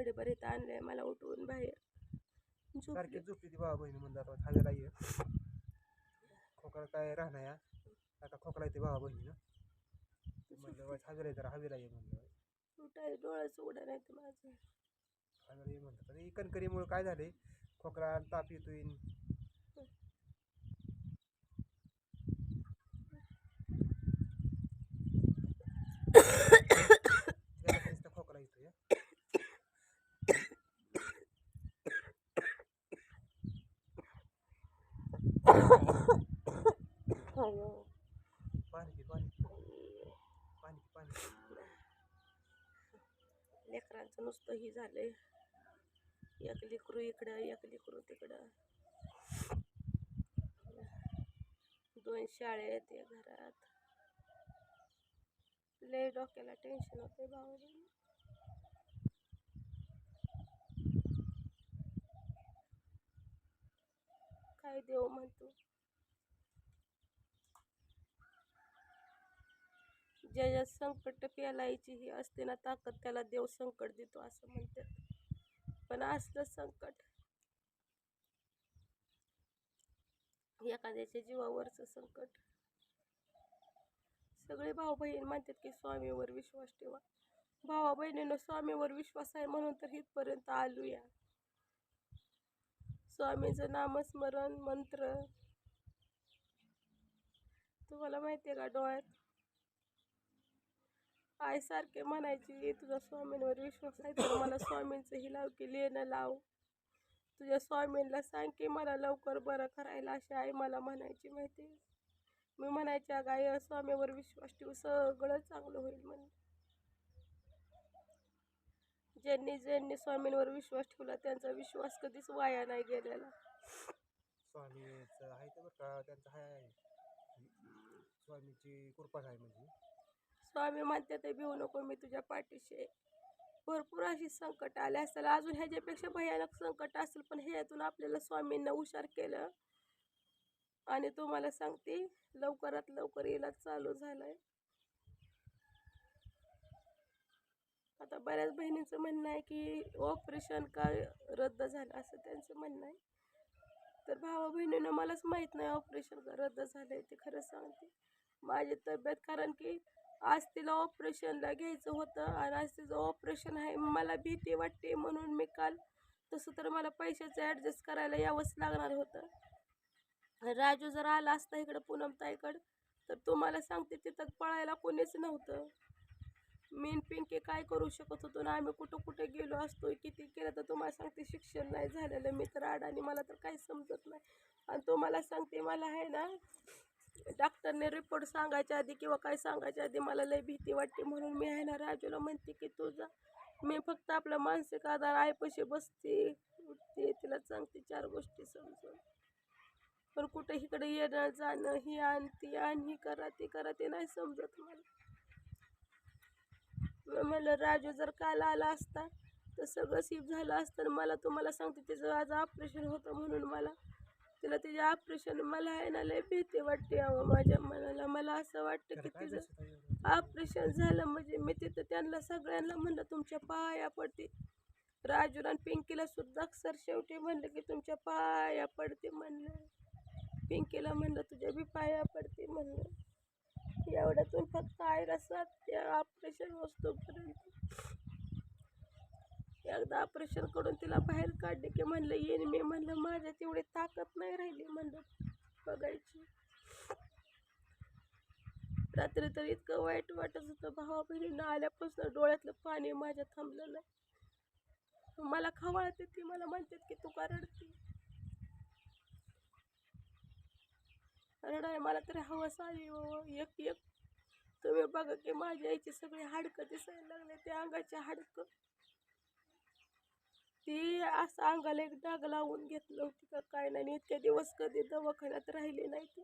घडीभर इथं आणलंय मला उठवून बाहेर. झोपली. सारखी झोपली ती भावा बहिणी म्हणतात हवेला ये खोकला काय राहणार या? आता खोकला येते भावा बहिणीनं म्हणलं वाईट हवेला ये जरा हवेला ये म्हणलं उठाय नाही तर माझं. हवेला ये म्हणतात आणि कणकरीमुळे काय झाले खोकला ताप येतोय याला नुसता खोकला येतोय हा. अयो. पाणी पी पाणी पी. पाणी पी, पाणी पी. लेकरांचं नुसतं ही आहे एक लेकरू इकडं एक लेकरू तिकडं. दोन शाळेत एक घरात. लय डोक्याला टेन्शन होते भाऊ काय देव म्हणतो? ज्याच्या संकट पेलायची ही असते ना ताकद त्याला देव संकट देतो असं म्हणतात. पण असलं संकट एखाद्याच्या जीवावरचं संकट सगळे भाऊ बहीण म्हणतात की स्वामीवर विश्वास ठेवा. भावा बहिणीनं स्वामीवर विश्वास आहे म्हणून तर इथपर्यंत आलूया. स्वामीचं नामस्मरण मंत्र तुम्हाला माहिती आहे का डोळ्यात? आई सारखे म्हणायची तुझा स्वामींवर विश्वास आहे तर मला स्वामींचं ही लाव की लेणं लाव. तुझ्या स्वामींना सांग की मला लवकर बरं करायला अशी आई मला म्हणायची माहिती. मी म्हणायची अगं आई स्वामीवर विश्वास ठेवू सगळं चांगलं होईल म्हण. ज्यांनी ज्यांनी स्वामींवर विश्वास ठेवला त्यांचा विश्वास कधीच वाया नाही गेलेला. स्वामीचं आहे ते बरं का त्यांचं आहे स्वामीची कृपा आहे म्हणजे. स्वामी म्हणते ते भिवू नको मी तुझ्या पाठीशी भरपूर अशी संकट आले असेल अजून ह्याच्यापेक्षा भयानक संकट असेल पण ह्यातून आपल्याला स्वामींना हुशार केलं. आणि तुम्हाला सांगते लवकरात लवकर इलाज चालू झालाय. आता बऱ्याच बहिणींचं म्हणणं आहे की ऑपरेशन का रद्द झालं असं त्यांचं म्हणणं आहे. तर भावा बहिणीनं मलाच माहीत नाही ऑपरेशन का रद्द झालंय ते खरं सांगते. माझी तब्येत कारण की आज तिला ऑपरेशनला घ्यायचं होतं आणि आज तिचं ऑपरेशन आहे. मला भीती वाटते म्हणून मी काल तसं तर मला पैशाचं ॲडजस्ट करायला यावंच लागणार होतं. राजू जर आला असता इकडं पूनमताईकडं तर तुम्हाला सांगते तिथं पळायला कोणीच नव्हतं. मेन पिंके पिंकी काय करू शकत होतो ना आम्ही कुठं कुठे गेलो असतो किती केलं तर तुम्हाला सांगते शिक्षण नाही झालेलं. मी तर अडाणी मला तर काही समजत नाही. आणि तुम्हाला सांगते मला आहे ना डॉक्टरने रिपोर्ट सांगायच्या आधी किंवा काय सांगायच्या आधी मला लय भीती वाटते. म्हणून मी आहे ना राजूला म्हणते की तुझा मी फक्त आपला मानसिक आधार आईपाशी बसते उठते तिला सांगते चार गोष्टी समजून. पण कुठे इकडे येणं जाणं ही आण ती आण ही करा ती करा ते नाही समजत मला. म्हणलं राजू जर काल आला असता तर सगळं सीप झालं असतं आणि मला तुम्हाला सांगते तिचं आज ऑपरेशन होतं म्हणून मला तिला तिच्या ऑपरेशन मला आहे ना लय भीती वाटते अहो माझ्या मनाला. मला असं वाटतं की तिचं ऑपरेशन झालं म्हणजे मी तिथं त्यांना सगळ्यांना म्हणलं तुमच्या पाया पडते. राजूला आणि पिंकीला सुद्धा अक्षर शेवटी म्हणलं की तुमच्या पाया पडते म्हणलं. पिंकीला म्हणलं तुझ्या बी पाया पडते म्हणलं. एवढ्यातून फक्त साथ त्या ऑपरेशन वस्तूपर्यंत एकदा ऑपरेशन करून तिला बाहेर काढले की म्हणलं येईन मी. म्हणलं माझ्या तेवढी ताकद नाही राहिली. म्हणलं बघायची. रात्री तर इतकं वाईट वाटत होतं भावा बहिणीनं आल्यापासून डोळ्यातलं पाणी माझ्या थांबलं नाही. मला खवाळते ती मला म्हणतात की तू का रडते? रडाय मला तरी हवस आली हो, हो एक एक. तुम्ही बघा की माझ्या आईची सगळी हाडकं दिसायला लागले ते अंगाचे हाडकं. ती असं अंगाला एक डाग लावून घेतलं होती का काय नाही आणि इतके दिवस कधी दवाखान्यात राहिले नाही ती.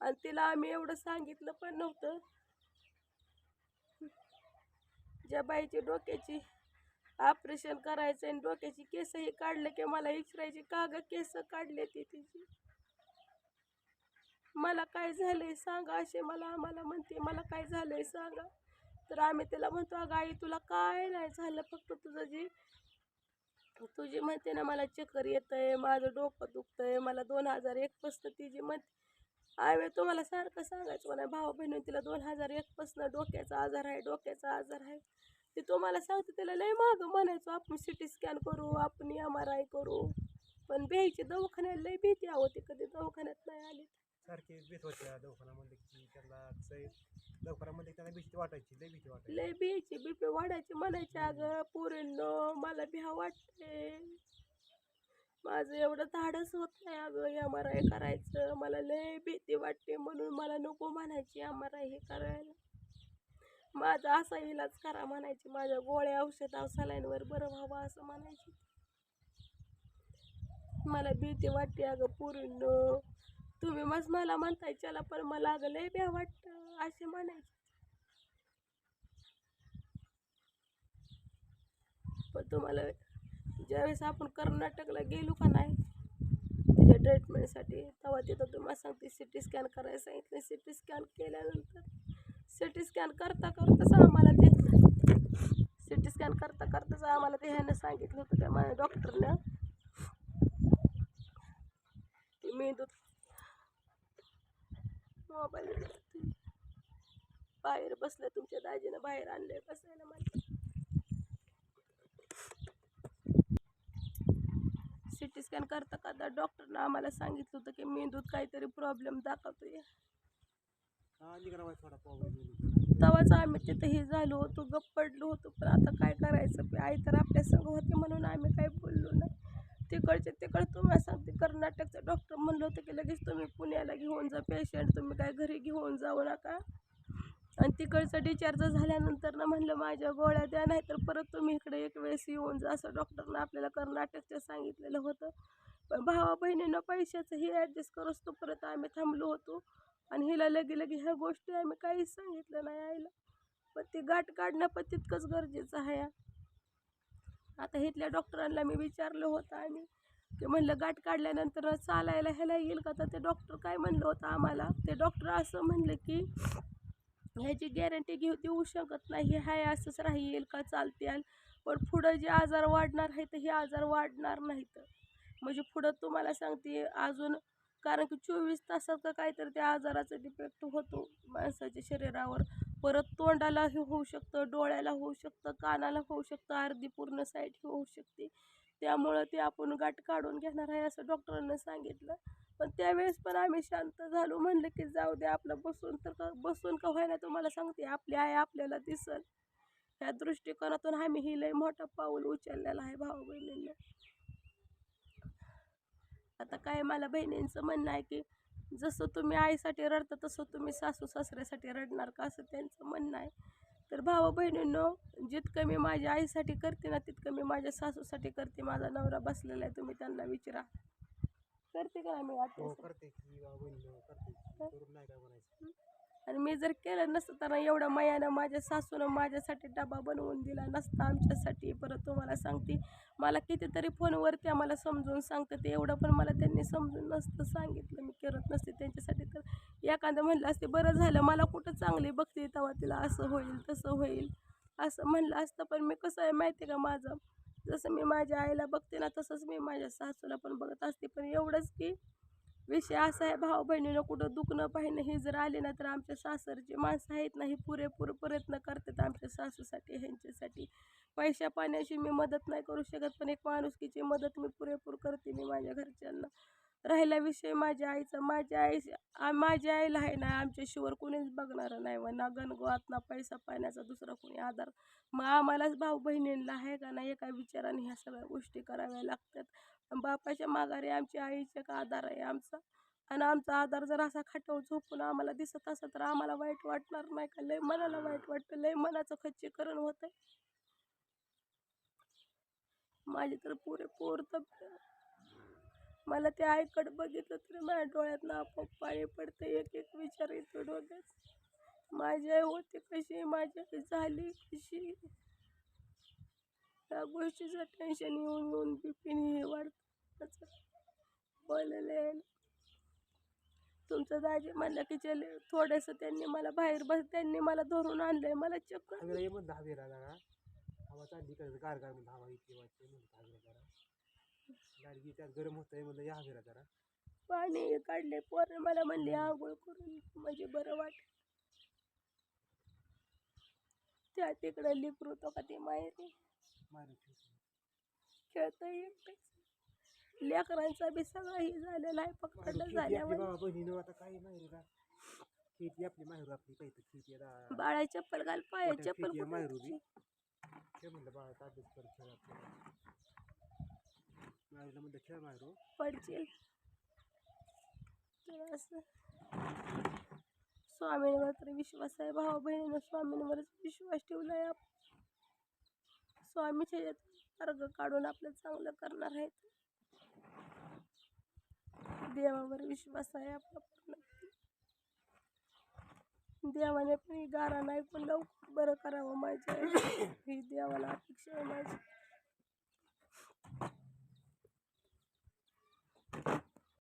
आणि तिला आम्ही एवढं सांगितलं पण नव्हतं. ज्या बाईची डोक्याची ऑपरेशन करायचं आणि डोक्याची केसही काढले की मला इचरायची का केस काढले ती तिची. मला काय झालंय सांगा असे मला आम्हाला म्हणते मला काय झालंय सांगा. तर आम्ही तिला म्हणतो अगं आई तुला काय नाही झालं फक्त तुझं जी तुझी म्हणते ना मला चक्कर आहे माझं डोकं दुखतंय मला दोन हजार एकपासनं तिची म्हणते. आम्ही तुम्हाला सारखं सांगायचं म्हणा भाऊ बहिणी तिला दोन हजार एकपासनं डोक्याचा आजार आहे डोक्याचा आजार आहे. ते तुम्हाला सांगते तिला लय मागं म्हणायचो आपण सी टी स्कॅन करू आपण एम आर आय करू. पण भ्यायची दवाखान्याला लय भीती होती कधी दवाखान्यात नाही आली सारखे भीत होत्या दवाखान्यामध्ये की त्यांना कसं आहे दवाखान्यामध्ये त्यांना भीती वाटायची लय भीती वाटायची. लय भीची बिपी वाढायची म्हणायची अगं. पोरींनो मला भ्या वाटते. माझं एवढं धाडस होत नाही अगं एम आर आय करायचं. मला लय भीती वाटते म्हणून मला नको म्हणायची एम आर आय हे करायला. माझा असा इलाज करा म्हणायची. माझ्या गोळ्या औषध सलाईनवर बरं व्हावं असं म्हणायची. मला भीती वाटते अगं पुरींनो. तुम्ही मग मला म्हणताय चला पण मला अगं लय भ्या वाटतं असे म्हणायचे. पण तुम्हाला ज्यावेळेस आपण कर्नाटकला गेलो का नाही त्याच्या ट्रीटमेंटसाठी तेव्हा तिथं तुम्हाला सांगते सी टी स्कॅन करायला सांगितलं सी टी स्कॅन केल्यानंतर सी टी स्कॅन करता करताच आम्हाला ते सी टी स्कॅन करता करताच आम्हाला ते ह्यानं सांगितलं होतं त्या माझ्या डॉक्टरनं की मेंदूत मोबाईल बाहेर बसलं तुमच्या दाजीनं बाहेर आणलंय बसायला मला. सी टी स्कॅन करता करता डॉक्टरनं आम्हाला सांगितलं होतं की मेंदूत काहीतरी प्रॉब्लेम दाखवतोय. तेव्हाच आम्ही तिथं हे झालो होतो गप्प पडलो होतो. पण आता काय करायचं? आई तर आपल्या संग होते म्हणून आम्ही काही बोललो ना तिकडचे तिकडं तुम्हाला सांगते कर्नाटकचं डॉक्टर म्हणलं होतं की लगेच तुम्ही पुण्याला घेऊन जा पेशंट तुम्ही काय घरी घेऊन जाऊ नका. आणि तिकडचं डिचार्ज झाल्यानंतर ना म्हणलं माझ्या गोळ्या द्या नाही तर परत तुम्ही इकडे एक वेळेस येऊन जा असं डॉक्टरनं आपल्याला कर्नाटकचं सांगितलेलं होतं. पण भावा बहिणीनं पैशाचं हे ॲडजस्ट करूच तो परत आम्ही थांबलो होतो. आणि हिला लगे लगे ह्या गोष्टी आम्ही काहीच सांगितलं नाही आईला. पण ती गाठ काढणं पण तितकंच गरजेचं आहे. आता इथल्या डॉक्टरांना मी विचारलं होतं आणि की म्हणलं गाठ काढल्यानंतर चालायला ह्याला येईल का? तर ते डॉक्टर काय म्हणलं होतं आम्हाला? ते डॉक्टर असं म्हणलं की ह्याची गॅरंटी घेऊ देऊ शकत नाही. हे हाय असंच राहील का? चालतील. पण पुढं जे आजार वाढणार आहे तर हे आजार वाढणार नाहीत. म्हणजे पुढं तुम्हाला सांगते अजून कारण की चोवीस तासात का काहीतरी त्या आजाराचा डिफेक्ट होतो माणसाच्या शरीरावर. परत तोंडाला हे होऊ शकतं डोळ्याला होऊ शकतं कानाला होऊ शकतं अर्धी पूर्ण साईड ही होऊ शकते. त्यामुळं ते आपण गाठ काढून घेणार आहे असं डॉक्टरांना सांगितलं. पण त्यावेळेस पण आम्ही शांत झालो म्हणलं की जाऊ दे आपलं बसून तर का बसून का व्हायला तुम्हाला सांगते आपली आई आपल्याला दिसल. ह्या दृष्टिकोनातून आम्ही ही लय मोठा पाऊल उचललेला आहे भाऊ बहिणींना आता काय मला बहिणींचं म्हणणं आहे की जसं तुम्ही आईसाठी रडता तसं तुम्ही सासू सासऱ्यासाठी रडणार का असं त्यांचं म्हणणं आहे. तर भाऊ बहिणींनो जितकं मी माझ्या आईसाठी करते ना तितकं मी माझ्या सासूसाठी करते. माझा नवरा बसलेला आहे तुम्ही त्यांना विचारा. करते का मी हो? आणि मी जर केलं नसतं तर एवढं मयानं माझ्या सासूनं माझ्यासाठी डबा बनवून दिला नसता आमच्यासाठी. परत तुम्हाला सांगते मला कितीतरी फोनवरती आम्हाला समजून सांगतं ते एवढं पण मला त्यांनी समजून नसतं सांगितलं. मी करत नसते त्यांच्यासाठी तर एखादं म्हणलं असते बरं झालं मला कुठं चांगली बघते तेव्हा तिला असं होईल तसं होईल असं म्हणलं असतं. पण मी कसं आहे माहिती आहे का माझं? जसं मी माझ्या आईला बघते ना तसंच मी माझ्या सासूला पण बघत असते. पण एवढंच की विषय असा आहे भाऊ बहिणीनं कुठं दुखणं पाहिणं हे जर आले ना तर आमच्या सासरची माणसं आहेत ना हे पुरेपूर प्रयत्न करतात आमच्या सासूसाठी ह्यांच्यासाठी. पैशा पाण्याची मी मदत नाही करू शकत पण एक माणुसकीची मदत मी पुरेपूर करते मी माझ्या घरच्यांना. राहिला विषय माझ्या आईचा. माझ्या आई माझ्या आईला आहे ना आमच्याशिवर कोणीच बघणारं नाही व ना गणगोत ना पैसा पाण्याचा दुसरा कोणी आधार. मग आम्हालाच भाऊ बहिणींना आहे का नाही एका विचाराने ह्या सगळ्या गोष्टी कराव्या लागतात. बापाच्या माघारी आमची आईचे का आधार आहे आमचा. आणि आमचा आधार जर असा खाटावर झोपून आम्हाला दिसत असं तर आम्हाला वाईट वाटणार नाही का? लय मनाला वाईट वाटतं लय मनाचं खच्चीकरण होतं माझी तर पुरेपूर तब्येत. मला ते आईकडे बघितलं तरी माझ्या डोळ्यात आपोआप पाणी पडतं एक एक विचार येतो डोक्यात. माझी आई होती कशी? माझी आई झाली कशी? त्या गोष्टीचं टेन्शन येऊन येऊन बिपिन हे वाढतं. बोलले तुमचं दाजी म्हणलं की चले थोडंसं त्यांनी मला बाहेर बस त्यांनी मला धरून आणलंय मला चक्कर ये जागा हवा चालली करायचं गार गार हवा इथे वाटते जरा त्यात गरम होतंय म्हणलं या हवेला जरा पाणी काढले पोरं मला म्हणले आंघोळ करून म्हणजे बरं वाट त्या तिकडं लिकरू तो का ते माहेरी? खेळता येत लेकरांचा बी सगळं हे झालेलं आहे पकडलं झाल्यावर. बहिणीनं आता का आपली माहेर आता. बाळा चप्पल घाल पाय चप्पल आहे माहेर खेळ म्हणलं बाळा अभ्यास कर खेळ आपल्याला. माहेरला म्हणलं खेळ माहेर. पडशील. तर असं. स्वामींवर तर विश्वास आहे भाऊ बहिणीनं स्वामींवरच विश्वास ठेवलाय आप स्वामीच्या स्वामीचे मार्ग काढून आपलं चांगलं करणार आहेत. देवावर विश्वास आहे आपला पूर्ण. देवाने पण गारा नाही पण लवकर बरं करावं माझ्या. ही देवाला अपेक्षा आहे माझी.